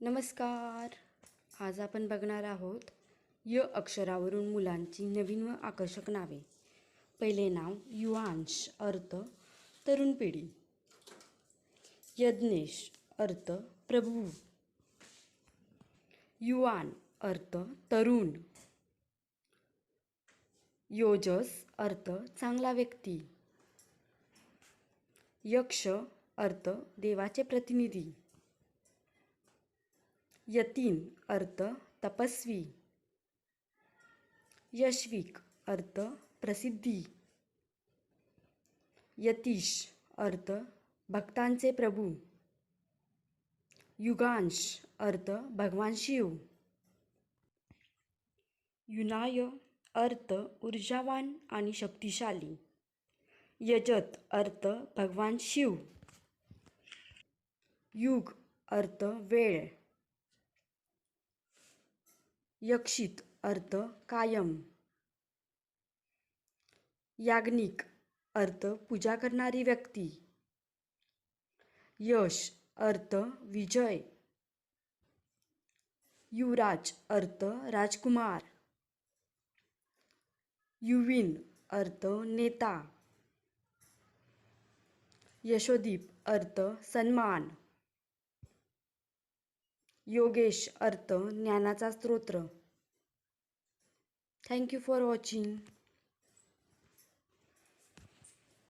नमस्कार. आज आपण बघणार आहोत य अक्षरावरून मुलांची नवीन व आकर्षक नावे. पहिले नाव युवांश अर्थ तरुण पिढी. यज्ञेश अर्थ प्रभू. युवान अर्थ तरुण. योजस अर्थ चांगला व्यक्ती. यक्ष अर्थ देवाचे प्रतिनिधी. यतीन अर्थ तपस्वी. यशविक अर्थ प्रसिद्धी. यतीश अर्थ भक्तांचे प्रभू. युगांश अर्थ भगवान शिव. युनाय अर्थ ऊर्जावान आणि शक्तिशाली. यजत अर्थ भगवान शिव. युग अर्थ वेळ. यक्षित अर्थ कायम. याज्ञिक अर्थ पूजा करणारी व्यक्ती. यश अर्थ विजय. युवराज अर्थ राजकुमार. युविन अर्थ नेता. यशोदीप अर्थ सन्मान. योगेश अर्थ ज्ञानाचा स्तोत्र थँक्यू फॉर वॉचिंग